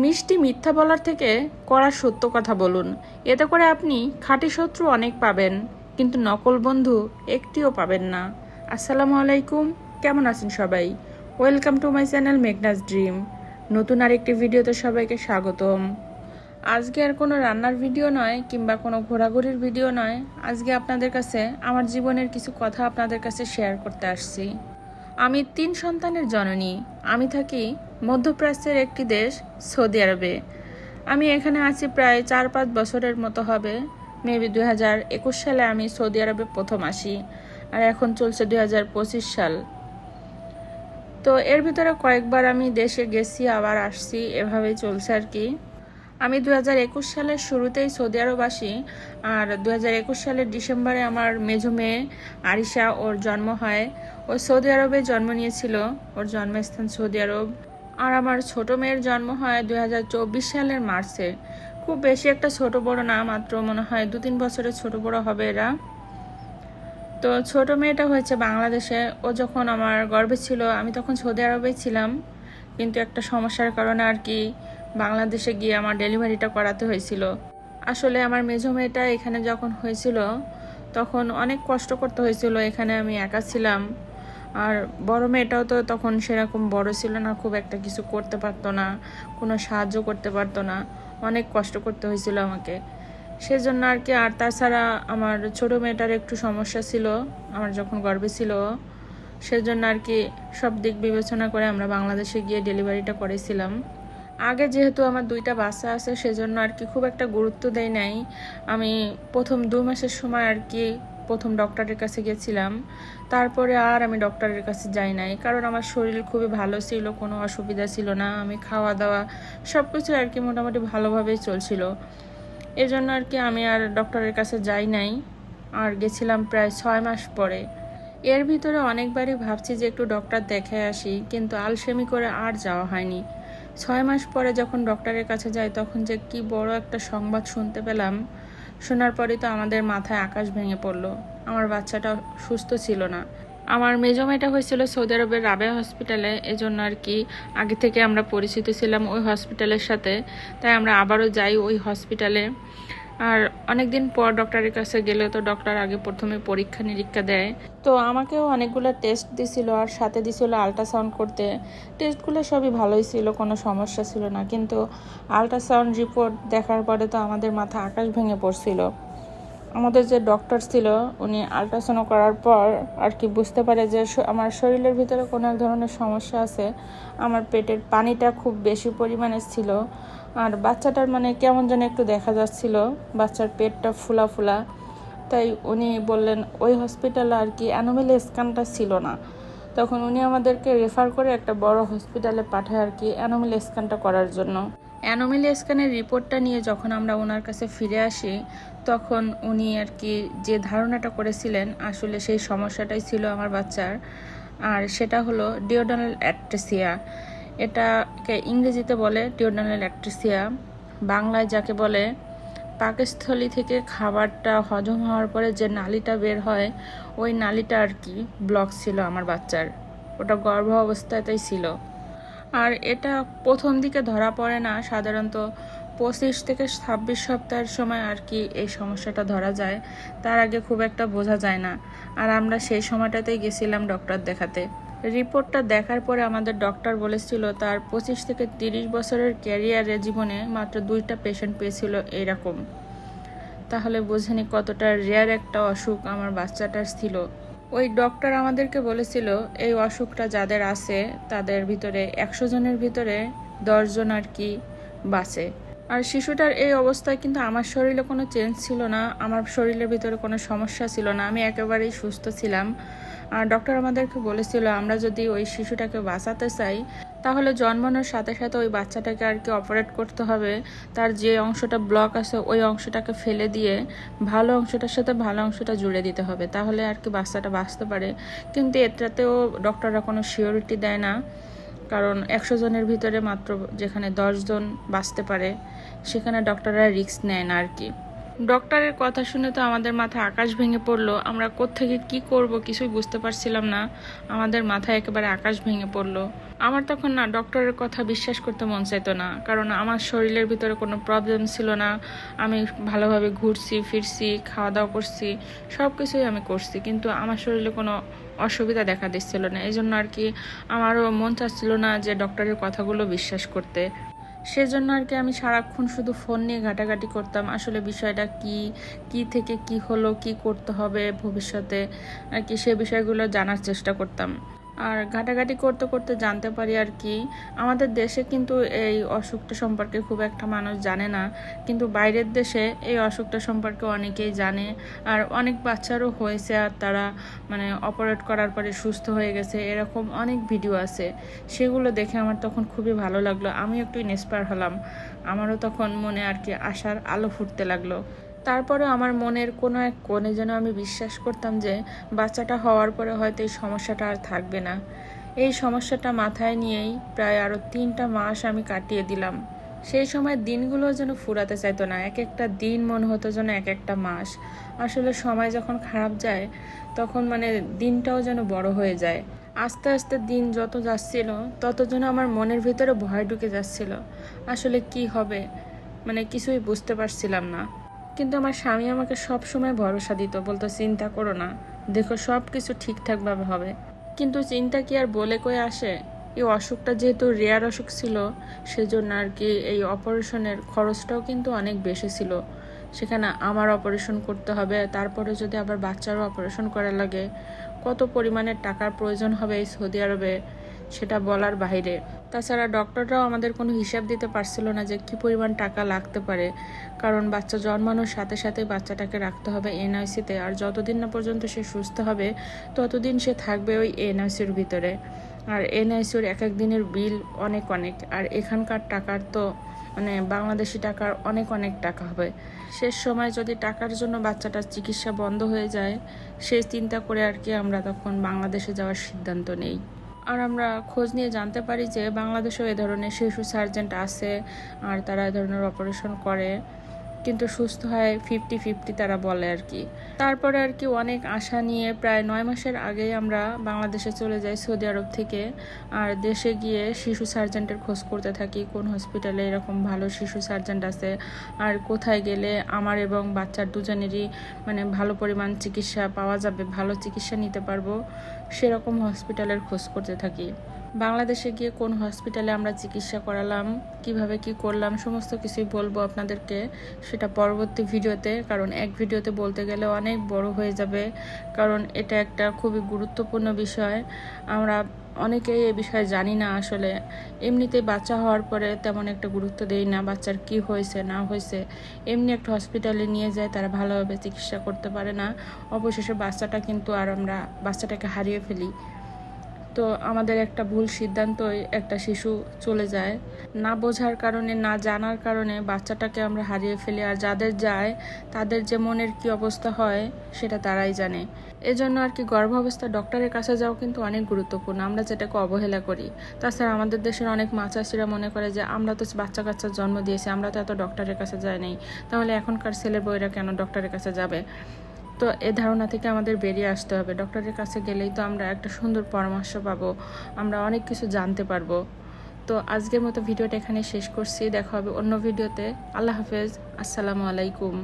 মিষ্টি মিথ্যা বলার থেকে কড়া সত্য কথা বলুন। এতে করে আপনি খাঁটি শত্রু অনেক পাবেন, কিন্তু নকল বন্ধু একটিও পাবেন না। আসসালামু আলাইকুম, কেমন আছেন সবাই? Welcome to my channel Meghna's dream নতুন আরেকটি ভিডিওতে সবাইকে স্বাগতম। আজকে আর কোনো রান্নার ভিডিও নয়, কিংবা কোনো ঘোরাঘুরির ভিডিও নয়। আজকে আপনাদের কাছে, আমার জীবনের কিছু কথা আপনাদের কাছে শেয়ার করতে আসছি। আমি তিন সন্তানের জননী। আমি থাকি মধ্যপ্রাচ্যের একটি দেশ, সৌদি আরবে। আমি এখানে আছি প্রায় চার পাঁচ বছরের মতো হবে। মেবি দুই হাজার একুশ সালে আমি সৌদি আরবে প্রথম আসি, আর এখন চলছে দুই হাজার পঁচিশ সাল। তো এর ভিতরে কয়েকবার আমি দেশে গেছি, আবার আসছি, এভাবেই চলছে আর কি। আমি দু হাজার একুশ সালের শুরুতেই সৌদি আরব আসি আর দু হাজার একুশ সালের ডিসেম্বরে আমার মেঝো মেয়ে আরিশা ওর জন্ম হয়। ও সৌদি আরবে জন্ম নিয়েছিল। ওর জন্মস্থান সৌদি আরব। আর আমার ছোট মেয়ের জন্ম হয় দু হাজার চব্বিশ সালের মার্চে। খুব বেশি একটা ছোট বড় না, মাত্র মনে হয় দু তিন বছরের ছোট বড় হবে এরা। তো ছোট মেয়েটা হয়েছে বাংলাদেশে। ও যখন আমার গর্ভে ছিল, আমি তখন সৌদি আরবেই ছিলাম। কিন্তু একটা সমস্যার কারণে আর কি বাংলাদেশে গিয়ে আমার ডেলিভারিটা করাতে হয়েছিল। আসলে আমার মেঝো মেয়েটা এখানে যখন হয়েছিল, তখন অনেক কষ্ট করতে হয়েছিল, এখানে আমি একা ছিলাম। আর বড় মেয়েটাও তো তখন সেরকম বড় ছিল না, খুব একটা কিছু করতে পারতো না, কোনো সাহায্য করতে পারতো না, অনেক কষ্ট করতে হয়েছিল আমাকে। সেজন্য আর কি, আর তাছাড়া আমার ছোট মেয়েটার একটু সমস্যা ছিল, আমার যখন গর্ভে ছিল, সেজন্য আর কি সব দিক বিবেচনা করে আমরা বাংলাদেশে গিয়ে ডেলিভারিটা করেছিলাম। আগে যেহেতু আমার দুইটা বাচ্চা আছে, সেজন্য আর কি খুব একটা গুরুত্ব দেয় নাই। আমি প্রথম দু মাসের সময় আর কি প্রথম ডক্টরের কাছে গেছিলাম। তারপরে আর আমি ডক্টরের কাছে যাই নাই, কারণ আমার শরীর খুবই ভালো ছিল, কোনো অসুবিধা ছিল না। আমি খাওয়া দাওয়া সব কিছু আর কি মোটামুটি ভালোভাবেই চলছিল। এই জন্য আর কি আমি আর ডক্টরের কাছে যাই নাই, আর গেছিলাম প্রায় ছয় মাস পরে। এর ভিতরে অনেকবারই ভাবছি যে একটু ডক্টর দেখে আসি, কিন্তু আলসেমি করে আর যাওয়া হয়নি। ছয় মাস পরে যখন ডক্টরের কাছে যাই, তখন যে কি বড় একটা সংবাদ শুনতে পেলাম, শোনার পরই তো আমাদের মাথায় আকাশ ভেঙে পড়ল। আমার বাচ্চাটা সুস্থ ছিল না। আমার মেজো মেয়েটা হয়েছিল সৌদি আরবের রাবে হসপিটালে, এজন্য আর কি আগে থেকে আমরা পরিচিত ছিলাম ওই হসপিটালের সাথে। তাই আমরা আবারও যাই ওই হসপিটালে। আর অনেক দিন পর ডক্টরের কাছে গেলে তো ডক্টর আগে প্রথমে পরীক্ষা নিরীক্ষা দেয়। তো আমাকেও অনেকগুলো টেস্ট দিছিল আর সাথে দিছিল আল্ট্রাসাউন্ড করতে। টেস্টগুলো সবই ভালোই ছিল, কোনো সমস্যা ছিল না। কিন্তু আল্ট্রাসাউন্ড রিপোর্ট দেখার পরে তো আমাদের মাথা আকাশ ভেঙে পড়ছিল। আমাদের যে ডক্টর ছিল, উনি আল্ট্রাসাউন্ড করার পর আর কি বুঝতে পারে যে আমার শরীরের ভিতরে কোনো এক ধরনের সমস্যা আছে। আমার পেটের পানিটা খুব বেশি পরিমাণে ছিল। আর বাচ্চাটার মানে কেমন যেন একটু দেখা যাচ্ছিল, বাচ্চার পেটটা ফুলা ফুলা। তাই উনি বললেন, ওই হসপিটালে আর কি অ্যানোমেল স্ক্যানটা ছিল না। তখন উনি আমাদেরকে রেফার করে একটা বড় হসপিটালে পাঠায় আর কি অ্যানোমেল স্ক্যানটা করার জন্য। অ্যানোমেল স্ক্যানের রিপোর্টটা নিয়ে যখন আমরা ওনার কাছে ফিরে আসি, তখন উনি আর কি যে ধারণাটা করেছিলেন, আসলে সেই সমস্যাটাই ছিল আমার বাচ্চার। আর সেটা হলো ডিওডানাল অ্যাট্রেসিয়া। এটাকে ইংরেজিতে বলে ডিওডানাল অ্যাট্রেসিয়া। বাংলায় যাকে বলে, পাকস্থলী থেকে খাবারটা হজম হওয়ার পরে যে নালিটা বের হয়, ওই নালিটা আর কি ব্লক ছিল আমার বাচ্চার। ওটা গর্ভ অবস্থাতেই ছিল। আর এটা প্রথম দিকে ধরা পড়ে না, সাধারণত পঁচিশ থেকে ছাব্বিশ সপ্তাহের সময় আর কি এই সমস্যাটা ধরা যায়। তার আগে খুব একটা বোঝা যায় না। আর আমরা সেই সময়টাতেই গেছিলাম ডক্টর দেখাতে। রিপোর্টটা দেখার পরে আমাদের ডক্টর বলেছিল, তার পঁচিশ থেকে তিরিশ বছরের ক্যারিয়ারে জীবনে মাত্র দুইটা পেশেন্ট পেয়েছিল এরকম। তাহলে বোঝেনি কতটা রেয়ার একটা অসুখ আমার বাচ্চাটার ছিল। ওই ডক্টর আমাদেরকে বলেছিল, এই অসুখটা যাদের আছে, তাদের ভিতরে একশো জনের ভিতরে দশজন আর কি বাঁচে। আর শিশুটার এই অবস্থায় কিন্তু আমার শরীরে কোনো চেঞ্জ ছিল না, আমার শরীরের ভিতরে কোনো সমস্যা ছিল না, আমি একেবারেই সুস্থ ছিলাম। আর ডক্টর আমাদেরকে বলেছিল, আমরা যদি ওই শিশুটাকে বাঁচাতে চাই, তাহলে জন্মানোর সাথে সাথে ওই বাচ্চাটাকে আর কি অপারেট করতে হবে। তার যে অংশটা ব্লক আছে, ওই অংশটাকে ফেলে দিয়ে ভালো অংশটার সাথে ভালো অংশটা জুড়ে দিতে হবে, তাহলে আর কি বাচ্চাটা বাঁচতে পারে। কিন্তু এটাতেও ডক্টররা কোনো শিওরিটি দেয় না। কারণ একশো জনের ভিতরে মাত্র যেখানে দশজন বাঁচতে পারে, সেখানে ডক্টররা রিস্ক নেয় না আর কি। ডক্টরের কথা শুনে তো আমাদের মাথায় আকাশ ভেঙে পড়ল। আমরা কোত্থেকে কি করব কিছুই বুঝতে পারছিলাম না। আমাদের মাথায় একেবারে আকাশ ভেঙে পড়ল। আমার তখন না ডক্টরের কথা বিশ্বাস করতে মন চাইতো না, কারণ আমার শরীরের ভিতরে কোনো প্রবলেম ছিল না। আমি ভালোভাবে ঘুরছি, ফিরছি খাওয়া দাওয়া করছি সব কিছুই আমি করছি, কিন্তু আমার শরীরে কোনো অসুবিধা দেখা দিচ্ছিল না। এই জন্য আর কি আমারও মন চাচ্ছিল না যে ডক্টরের কথাগুলো বিশ্বাস করতে। সেজন্য আর কি আমি সারাক্ষণ শুধু ফোন নিয়ে ঘাটাঘাটি করতাম, আসলে বিষয়টা কি কি থেকে কি হলো, কি করতে হবে ভবিষ্যতে, আর কি সে বিষয়গুলো জানার চেষ্টা করতাম। আর ঘাটাঘাটি করতে করতে জানতে পারি আর কি, আমাদের দেশে কিন্তু এই অসুখটা সম্পর্কে খুব একটা মানুষ জানে না, কিন্তু বাইরের দেশে এই অসুখটা সম্পর্কে অনেকেই জানে, আর অনেক বাচ্চারও হয়েছে আর তারা মানে অপারেট করার পরে সুস্থ হয়ে গেছে, এরকম অনেক ভিডিও আছে, সেগুলো দেখে আমার তখন খুবই ভালো লাগল আমি একটু ইন্সপায়ার হলাম, আমারও তখন মনে আর কি আশার আলো ফুটতে লাগল। তারপরে আমার মনের কোনো এক কোণে যেন আমি বিশ্বাস করতাম যে বাচ্চাটা হওয়ার পরে হয়তো এই সমস্যাটা আর থাকবে না। এই সমস্যাটা মাথায় নিয়েই প্রায় আরও তিনটা মাস আমি কাটিয়ে দিলাম। সেই সময় দিনগুলো যেন ফুরাতে চাইতো না, এক একটা দিন মনে হতো যেন এক একটা মাস। আসলে সময় যখন খারাপ যায়, তখন মানে দিনটাও যেন বড় হয়ে যায়। আস্তে আস্তে দিন যত যাচ্ছিল, তত যেন আমার মনের ভিতরে ভয় ঢুকে যাচ্ছিল। আসলে কি হবে? মানে কিছুই বুঝতে পারছিলাম না। কিন্তু আমার স্বামী আমাকে সব সময় ভরসা দিত, বলতো, চিন্তা করো না, দেখো সব কিছু ঠিকঠাকভাবে হবে। কিন্তু চিন্তা কি আর বলে কয়ে আসে? এই অসুখটা যেহেতু রেয়ার অসুখ ছিল, সেজন্য আর কি এই অপারেশনের খরচটাও কিন্তু অনেক বেশি ছিল। সেখানে আমার অপারেশন করতে হবে, তারপরে যদি আবার বাচ্চারও অপারেশন করা লাগে, কত পরিমাণের টাকার প্রয়োজন হবে এই সৌদি আরবে? সেটা বলার বাইরে। তাছাড়া ডক্টররাও আমাদের কোনো হিসাব দিতে পারছিল না যে কি পরিমাণ টাকা লাগতে পারে, কারণ বাচ্চা জন্মানোর সাথে সাথে বাচ্চাটাকে রাখতে হবে এনআইসিতে, আর যতদিন না পর্যন্ত সে সুস্থ হবে, ততদিন সে থাকবে ওই এনআইসির ভিতরে। আর এনআইসির এক এক দিনের বিল অনেক অনেক, আর এখানকার টাকার তো মানে বাংলাদেশি টাকার অনেক অনেক টাকা হবে। শেষ সময় যদি টাকার জন্য বাচ্চাটার চিকিৎসা বন্ধ হয়ে যায় সেই চিন্তা করে আর কি আমরা তখন বাংলাদেশে যাওয়ার সিদ্ধান্ত নেই। আর আমরা খোঁজ নিয়ে জানতে পারি যে বাংলাদেশেও এ ধরনের শিশু সার্জেন্ট আছে আর তারা এ ধরনের অপারেশন করে। কিন্তু সুস্থ হয় ফিফটি ফিফটি তারা বলে আর কি। তারপরে আর কি অনেক আশা নিয়ে প্রায় নয় মাসের আগেই আমরা বাংলাদেশে চলে যাই সৌদি আরব থেকে আর দেশে গিয়ে শিশু সার্জেন্টের খোঁজ করতে থাকি, কোন হসপিটালে এরকম ভালো শিশু সার্জেন্ট আছে আর কোথায় গেলে আমার এবং বাচ্চার দুজনেরই মানে ভালো পরিমাণ চিকিৎসা পাওয়া যাবে, ভালো চিকিৎসা নিতে পারব, সেরকম হসপিটালের খোঁজ করতে থাকি। বাংলাদেশে গিয়ে কোন হসপিটালে আমরা চিকিৎসা করালাম, কীভাবে কি করলাম, সমস্ত কিছুই বলব আপনাদেরকে সেটা পরবর্তী ভিডিওতে, কারণ এক ভিডিওতে বলতে গেলে অনেক বড় হয়ে যাবে, কারণ এটা একটা খুবই গুরুত্বপূর্ণ বিষয়। আমরা অনেকেই এই বিষয়ে জানি না আসলে, এমনিতে বাচ্চা হওয়ার পরে তেমন একটা গুরুত্ব দেই না বাচ্চার কি হয়েছে, না হয়েছে। এমনি একটা হসপিটালে নিয়ে যায়, তারা ভালোভাবে চিকিৎসা করতে পারে না। অবশেষে বাচ্চাটা কিন্তু আর আমরা, বাচ্চাটাকে হারিয়ে ফেলি। তো আমাদের একটা ভুল সিদ্ধান্তই একটা শিশু চলে যায়। না বোঝার কারণে, না জানার কারণে বাচ্চাটাকে আমরা হারিয়ে ফেলি আর যাদের যায়, তাদের যে মনের কি অবস্থা হয় সেটা তারাই জানে। এজন্য আর কি গর্ভাবস্থা ডক্টরের কাছে যাওয়া কিন্তু অনেক গুরুত্বপূর্ণ। আমরা যেটাকে অবহেলা করি। তাছাড়া আমাদের দেশের অনেক মা চাষিরা মনে করে যে, আমরা তো বাচ্চা কাচ্চার জন্ম দিয়েছি, আমরা তো এত ডক্টরের কাছে যাই নাই তাহলে এখনকার ছেলে বইরা কেন ডক্টরের কাছে যাবে? তো এ ধারণা থেকে আমাদের বেরিয়ে আসতে হবে। ডক্টরের কাছে গেলেই তো আমরা একটা সুন্দর পরামর্শ পাবো, আমরা অনেক কিছু জানতে পারব। তো আজকের মতো ভিডিওটা এখানে শেষ করছি, দেখা হবে অন্য ভিডিওতে। আল্লাহ হাফেজ, আসসালামু আলাইকুম।